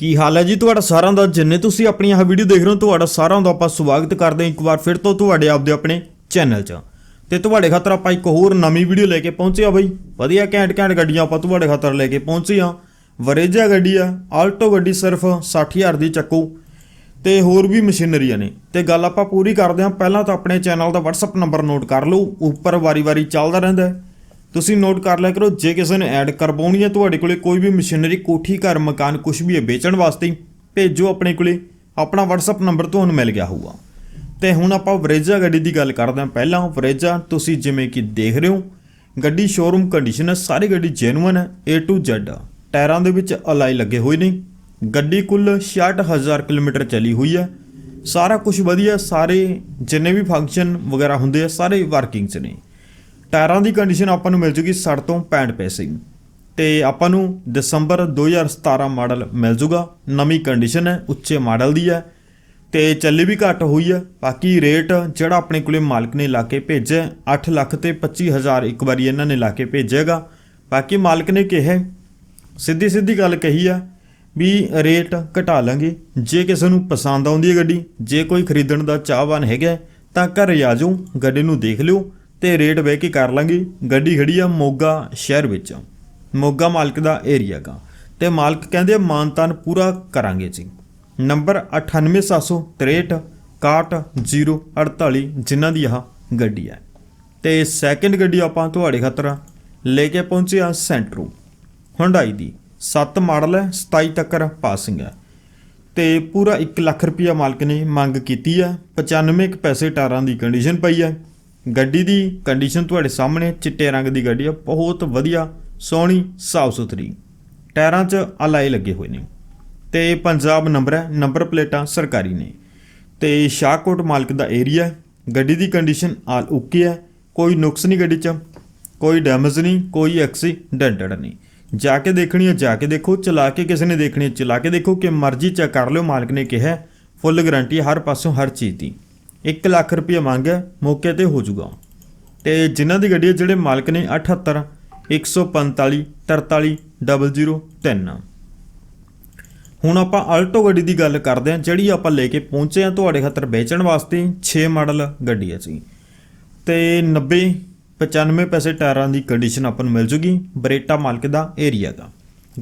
ਕੀ ਹਾਲ ਹੈ ਜੀ ਤੁਹਾਡਾ ਸਾਰਿਆਂ ਦਾ? ਜਿੰਨੇ ਤੁਸੀਂ ਆਪਣੀ ਆਹ ਵੀਡੀਓ ਦੇਖ ਰਹੇ ਹੋ, ਤੁਹਾਡਾ ਸਾਰਿਆਂ ਦਾ ਆਪਾਂ ਸਵਾਗਤ ਕਰਦੇ ਹਾਂ ਇੱਕ ਵਾਰ ਫਿਰ ਤੋਂ ਤੁਹਾਡੇ ਆਪਦੇ ਆਪਣੇ ਚੈਨਲ 'ਚ। ਤੇ ਤੁਹਾਡੇ ਖਾਤਰ ਆਪਾਂ ਇੱਕ ਹੋਰ ਨਵੀਂ ਵੀਡੀਓ ਲੈ ਕੇ ਪਹੁੰਚੇ ਆ ਬਈ। ਵਧੀਆ ਘੈਂਟ ਘੈਂਟ ਗੱਡੀਆਂ ਆਪਾਂ ਤੁਹਾਡੇ ਖਾਤਰ ਲੈ ਕੇ ਪਹੁੰਚੇ ਆ ਵਰੇਜਾ ਗੱਡੀ ਆ, ਆਲਟੋ ਗੱਡੀ ਸਿਰਫ 60000 ਦੀ ਚੱਕੂ। ਤੇ ਹੋਰ ਵੀ ਮਸ਼ੀਨਰੀਆਂ ਨੇ। ਤੇ ਗੱਲ ਆਪਾਂ ਪੂਰੀ ਕਰਦੇ ਹਾਂ। ਪਹਿਲਾਂ ਤਾਂ ਆਪਣੇ ਚੈਨਲ ਦਾ WhatsApp ਨੰਬਰ ਨੋਟ ਕਰ ਲਓ। ਉੱਪਰ ਵਾਰੀ-ਵਾਰੀ ਚੱਲਦਾ ਰਹਿੰਦਾ ਹੈ। ਤੁਸੀਂ ਨੋਟ ਕਰ ਲਿਆ ਕਰੋ, ਜੇ ਕਿਸੇ ਨੇ ਐਡ ਕਰਵਾਉਣੀ ਹੈ ਤੁਹਾਡੇ ਕੋਲੇ ਕੋਈ ਵੀ ਮਸ਼ੀਨਰੀ ਕੋਠੀ, ਘਰ, ਮਕਾਨ ਕੁਝ ਵੀ ਹੈ ਵੇਚਣ ਵਾਸਤੇ, ਭੇਜੋ ਆਪਣੇ ਕੋਲੇ, ਆਪਣਾ WhatsApp ਨੰਬਰ ਤੁਹਾਨੂੰ ਮਿਲ ਗਿਆ ਹੋਊਗਾ। ਤੇ ਹੁਣ ਆਪਾਂ ਵਰੇਜਾ ਗੱਡੀ ਦੀ ਗੱਲ ਕਰਦੇ ਹਾਂ ਪਹਿਲਾਂ। ਵਰੇਜਾ, ਤੁਸੀਂ ਜਿਵੇਂ ਕਿ ਦੇਖ ਰਹੇ ਹੋ, ਗੱਡੀ ਸ਼ੋਰੂਮ ਕੰਡੀਸ਼ਨ ਹੈ, ਸਾਰੀ ਗੱਡੀ ਜੈਨੂਇਨ ਹੈ, A to Z ਟਾਇਰਾਂ ਦੇ ਵਿੱਚ ਅਲਾਈ ਲੱਗੇ ਹੋਏ ਨੇ। ਗੱਡੀ ਕੁੱਲ 66000 ਕਿਲੋਮੀਟਰ ਚੱਲੀ ਹੋਈ ਹੈ। ਸਾਰਾ ਕੁਝ ਵਧੀਆ, ਸਾਰੇ ਜਿੰਨੇ ਵੀ ਫੰਕਸ਼ਨ ਵਗੈਰਾ ਹੁੰਦੇ ਆ, ਸਾਰੇ ਵਰਕਿੰਗ 'ਚ ਨੇ। ਟਾਇਰਾਂ ਦੀ ਕੰਡੀਸ਼ਨ ਆਪਾਂ ਨੂੰ ਮਿਲ ਜੂਗੀ 60 ਤੋਂ 65 ਪੈਸੇ ਤੇ ਆਪਾਂ ਨੂੰ ਦਸੰਬਰ 2017 ਮਾਡਲ ਮਿਲ ਜੂਗਾ। ਨਵੀਂ ਕੰਡੀਸ਼ਨ ਹੈ, ਉੱਚੇ ਮਾਡਲ ਦੀ ਹੈ। ਤੇ ਚੱਲੀ ਵੀ ਘੱਟ ਹੋਈ ਹੈ। ਬਾਕੀ ਰੇਟ ਜਿਹੜਾ ਆਪਣੇ ਕੋਲੇ ਮਾਲਕ ਨੇ ਲਾ ਕੇ ਭੇਜਿਆ 8 ਲੱਖ ਤੇ 25000 ਇੱਕ ਵਾਰੀ ਇਹਨਾਂ ਨੇ ਲਾ ਕੇ ਭੇਜੇਗਾ ਬਾਕੀ ਮਾਲਕ ਨੇ ਕਿਹਾ ਸਿੱਧੀ ਸਿੱਧੀ ਗੱਲ ਕਹੀ ਆ ਵੀ ਰੇਟ ਘਟਾ ਲਾਂਗੇ। ਜੇ ਕਿਸੇ ਨੂੰ ਪਸੰਦ ਆਉਂਦੀ ਹੈ ਗੱਡੀ, ਜੇ ਕੋਈ ਖਰੀਦਣ ਦਾ ਚਾਹਵਾਨ ਹੈਗਾ ਤਾਂ ਘਰ ਆ ਜਾਓ, ਗੱਡੀ ਨੂੰ ਦੇਖ ਲਿਓ। ਤੇ ਰੇਟ ਵੇਖ ਕੇ ਕਰ ਲਾਂਗੇ। ਗੱਡੀ ਖੜੀ ਆ ਮੋਗਾ ਸ਼ਹਿਰ ਵਿੱਚ। ਮੋਗਾ ਮਾਲਕ ਦਾ ਏਰੀਆ ਗਾ। ਤੇ ਮਾਲਕ ਕਹਿੰਦੇ ਆ, ਮਾਨਤਾਨ ਪੂਰਾ ਕਰਾਂਗੇ ਜੀ। ਨੰਬਰ 9876 61048 ਜਿਨ੍ਹਾਂ ਦੀ ਆਹ ਗੱਡੀ ਹੈ। ਤੇ ਸੈਕੰਡ ਗੱਡੀ ਆਪਾਂ ਤੁਹਾਡੇ ਖਾਤਰ ਲੈ ਕੇ ਪਹੁੰਚੇ ਆ ਸੈਂਟਰੋ ਹੁੰਡਾਈ ਦੀ। 7 ਮਾਡਲ ਹੈ 27 ਤੱਕ ਪਾਸਿੰਗ ਹੈ। ਤੇ ਪੂਰਾ 1 ਲੱਖ ਰੁਪਇਆ ਮਾਲਕ ਨੇ ਮੰਗ ਕੀਤੀ ਹੈ। 95 ਕੁ ਪੈਸੇ ਟਾਰਾਂ ਦੀ ਕੰਡੀਸ਼ਨ ਪਈ ਹੈ। ਗੱਡੀ ਦੀ ਕੰਡੀਸ਼ਨ ਤੁਹਾਡੇ ਸਾਹਮਣੇ, ਚਿੱਟੇ ਰੰਗ ਦੀ ਗੱਡੀ ਹੈ ਬਹੁਤ ਵਧੀਆ, ਸੋਹਣੀ, ਸਾਫ਼ ਸੁਥਰੀ। ਟਾਇਰਾਂ 'ਚ ਅਲਾਈ ਲੱਗੇ ਹੋਏ ਨੇ। ਤੇ ਪੰਜਾਬ ਨੰਬਰ ਹੈ, ਨੰਬਰ ਪਲੇਟਾਂ ਸਰਕਾਰੀ ਨੇ। ਤੇ ਸ਼ਾਹਕੋਟ ਮਾਲਕ ਦਾ ਏਰੀਆ ਹੈ। ਗੱਡੀ ਦੀ ਕੰਡੀਸ਼ਨ ਆਲ ਓਕੇ ਹੈ, ਕੋਈ ਨੁਕਸ ਨਹੀਂ ਗੱਡੀ 'ਚ, ਕੋਈ ਡੈਮੇਜ ਨਹੀਂ, ਕੋਈ ਐਕਸੀਡੈਂਟਡ ਨਹੀਂ। ਜਾ ਕੇ ਦੇਖਣੀ ਹੈ, ਜਾ ਕੇ ਦੇਖੋ, ਚਲਾ ਕੇ ਕਿਸੇ ਨੇ ਦੇਖਣੀ ਹੈ, ਚਲਾ ਕੇ ਦੇਖੋ, ਕਿ ਮਰਜ਼ੀ ਚੈੱਕ ਕਰ ਲਿਓ, ਮਾਲਕ ਨੇ ਕਿਹਾ ਫੁੱਲ ਗਾਰੰਟੀ ਹਰ ਪਾਸੋਂ ਹਰ ਚੀਜ਼ ਦੀ। 1 ਲੱਖ ਰੁਪਏ ਮੰਗ ਹੈ ਮੌਕੇ ਤੇ ਹੋ ਜਾਊਗਾ। ਤੇ ਜਿਨ੍ਹਾਂ ਦੀ ਗੱਡੀ ਹੈ, ਜਿਹੜੇ ਮਾਲਕ ਨੇ 78 145 43 003 ਹੁਣ ਆਪਾਂ ਆਲਟੋ ਗੱਡੀ ਦੀ ਗੱਲ ਕਰਦੇ ਹਾਂ, ਜਿਹੜੀ ਆਪਾਂ ਲੈ ਕੇ ਪਹੁੰਚੇ ਹਾਂ ਤੁਹਾਡੇ ਖਾਤਰ ਵੇਚਣ ਵਾਸਤੇ 6 ਮਾਡਲ ਗੱਡੀ ਹੈ ਜੀ। ਤੇ 90 95 ਪੈਸੇ ਟਾਇਰਾਂ ਦੀ ਕੰਡੀਸ਼ਨ ਆਪਾਂ ਨੂੰ ਮਿਲ ਜੂਗੀ, ਬਰੇਟਾ ਮਾਲਕ ਦਾ ਏਰੀਆ ਦਾ।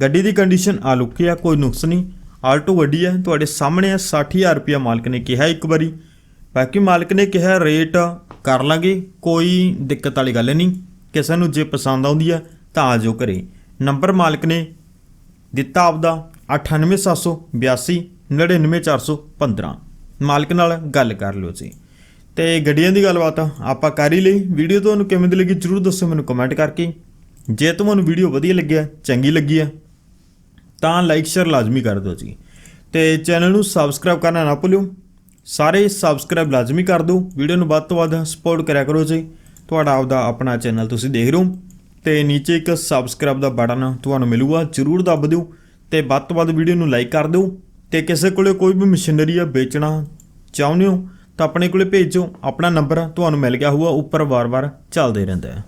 ਗੱਡੀ ਦੀ ਕੰਡੀਸ਼ਨ ਆ ਲੁਕੀ ਆ ਕੋਈ ਨੁਕਸ ਨਹੀਂ। ਆਲਟੋ ਗੱਡੀ ਹੈ, ਤੁਹਾਡੇ ਸਾਹਮਣੇ ਹੈ 60000 ਰੁਪਇਆ ਮਾਲਕ ਨੇ ਕਿਹਾ ਇੱਕ ਵਾਰੀ। ਬਾਕੀ ਮਾਲਕ ਨੇ ਕਿਹਾ ਰੇਟ ਕਰ ਲਾਂਗੇ, ਕੋਈ ਦਿੱਕਤ ਵਾਲੀ ਗੱਲ ਨਹੀਂ। ਕਿਸੇ ਨੂੰ ਜੇ ਪਸੰਦ ਆਉਂਦੀ ਹੈ ਤਾਂ ਆ ਜਾਓ ਘਰੇ। ਨੰਬਰ ਮਾਲਕ ਨੇ ਦਿੱਤਾ ਆਪਦਾ 98782 99415 ਮਾਲਕ ਨਾਲ ਗੱਲ ਕਰ ਲਿਓ ਜੀ। ਤੇ ਗੱਡੀਆਂ ਦੀ ਗੱਲਬਾਤ ਆਪਾਂ ਕਰ ਹੀ ਲਈ। ਵੀਡੀਓ ਤੁਹਾਨੂੰ ਕਿਵੇਂ ਦੀ ਲੱਗੀ ਜਰੂਰ ਦੱਸੋ ਮੈਨੂੰ ਕਮੈਂਟ ਕਰਕੇ। ਜੇ ਤੁਹਾਨੂੰ ਵੀਡੀਓ ਵਧੀਆ ਲੱਗਿਆ, ਚੰਗੀ ਲੱਗੀ ਹੈ ਤਾਂ ਲਾਈਕ ਸ਼ੇਅਰ ਲਾਜ਼ਮੀ ਕਰ ਦਿਓ ਜੀ। ਤੇ ਚੈਨਲ ਨੂੰ ਸਬਸਕ੍ਰਾਈਬ ਕਰਨਾ ਨਾ ਭੁੱਲਿਓ। ਸਾਰੇ ਸਬਸਕ੍ਰਾਈਬ ਲਾਜ਼ਮੀ ਕਰ ਦਿਓ। ਵੀਡੀਓ ਨੂੰ ਵੱਧ ਤੋਂ ਵੱਧ ਸਪੋਰਟ ਕਰਿਆ ਕਰੋ ਜੀ। ਤੁਹਾਡਾ ਆਪਦਾ ਆਪਣਾ ਚੈਨਲ ਤੁਸੀਂ ਦੇਖ ਰਹੇ ਹੋ। ਤੇ ਨੀਚੇ ਇੱਕ ਸਬਸਕ੍ਰਾਈਬ ਦਾ ਬਟਨ ਤੁਹਾਨੂੰ ਮਿਲੂਗਾ, ਜਰੂਰ ਦੱਬ ਦਿਓ। ਤੇ ਵੱਧ ਤੋਂ ਵੱਧ ਵੀਡੀਓ ਨੂੰ ਲਾਈਕ ਕਰ ਦਿਓ। ਤੇ ਕਿਸੇ ਕੋਲੇ ਕੋਈ ਵੀ ਮਸ਼ੀਨਰੀ ਆ ਵੇਚਣਾ ਚਾਹੁੰਦੇ ਹੋ ਤਾਂ ਆਪਣੇ ਕੋਲੇ ਭੇਜੋ। ਆਪਣਾ ਨੰਬਰ ਤੁਹਾਨੂੰ ਮਿਲ ਗਿਆ ਹੋਊਗਾ, ਉੱਪਰ ਵਾਰ-ਵਾਰ ਚੱਲਦੇ ਰਹਿੰਦਾ ਹੈ।